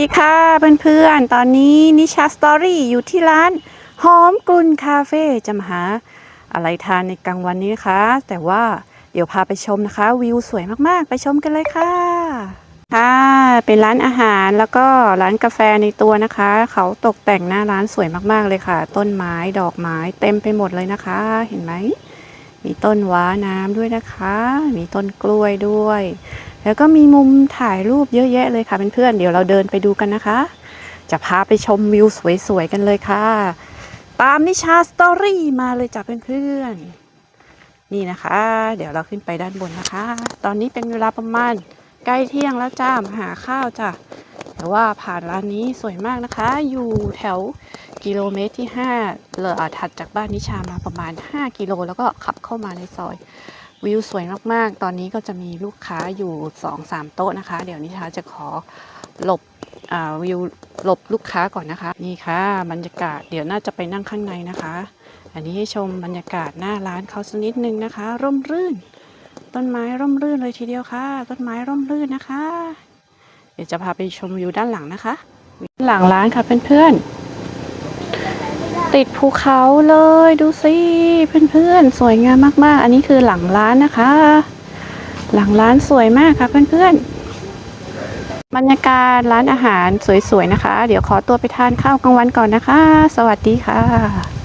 ดีค่ะเพื่อนๆ ตอนนี้นิชาสตอรี่อยู่ที่ร้านหอมกลุ่นคาเฟ่จะมาหาอะไรทานในกลางวันนี้นะคะ แต่ว่าเดี๋ยวพาไปชมนะคะ วิวสวยมากๆ ไปชมกันเลยค่ะ ค่ะ เป็นร้านอาหารแล้วก็ร้านกาแฟในตัวนะคะ เขาตกแต่งหน้าร้านสวยมากๆเลยค่ะ ต้นไม้ดอกไม้เต็มไปหมดเลยนะคะ เห็นไหม มีต้นว้าน้ำด้วยนะคะ มีต้นกล้วยด้วย แล้วก็มีมุมถ่ายรูปเยอะแยะเลยค่ะเพื่อนๆเดี๋ยวเราเดินไปดูกันนะคะ จะพาไปชมวิวสวยๆกันเลยค่ะ ตามนิชาสตอรี่มาเลยจ้ะเพื่อนๆนี่นะคะ เดี๋ยวเราขึ้นไปด้านบนนะคะ ตอนนี้เป็นเวลาประมาณใกล้เที่ยงแล้วจ้ามาหาข้าวจ้ะแต่ว่าผ่านร้านนี้สวยมากนะคะ อยู่แถวกิโลเมตรที่5เลอถัดจากบ้านนิชามาประมาณ 5 กิโล แล้วก็ขับเข้ามาในซอย วิวสวยมากๆ ตอนนี้ก็จะมีลูกค้าอยู่สองสามโต๊ะนะคะ เดี๋ยวนิชาจะขอหลบวิวหลบลูกค้าก่อนนะคะ นี่ค่ะ บรรยากาศเดี๋ยวน่าจะไปนั่งข้างในนะคะ อันนี้ให้ชมบรรยากาศหน้าร้านเขาสักนิดนึงนะคะ ร่มรื่น ต้นไม้ร่มรื่นเลยทีเดียวค่ะ ต้นไม้ร่มรื่นนะคะ เดี๋ยวจะพาไปชมวิวด้านหลังนะคะ หลังร้านค่ะเพื่อนๆ ติดภูเขาเลยดูสิเพื่อนๆ สวยงามมากๆ อันนี้คือหลังร้านนะคะ หลังร้านสวยมากค่ะเพื่อนๆ บรรยากาศร้านอาหารสวยๆนะคะ เดี๋ยวขอตัวไปทานข้าวกลางวันก่อนนะคะ สวัสดีค่ะ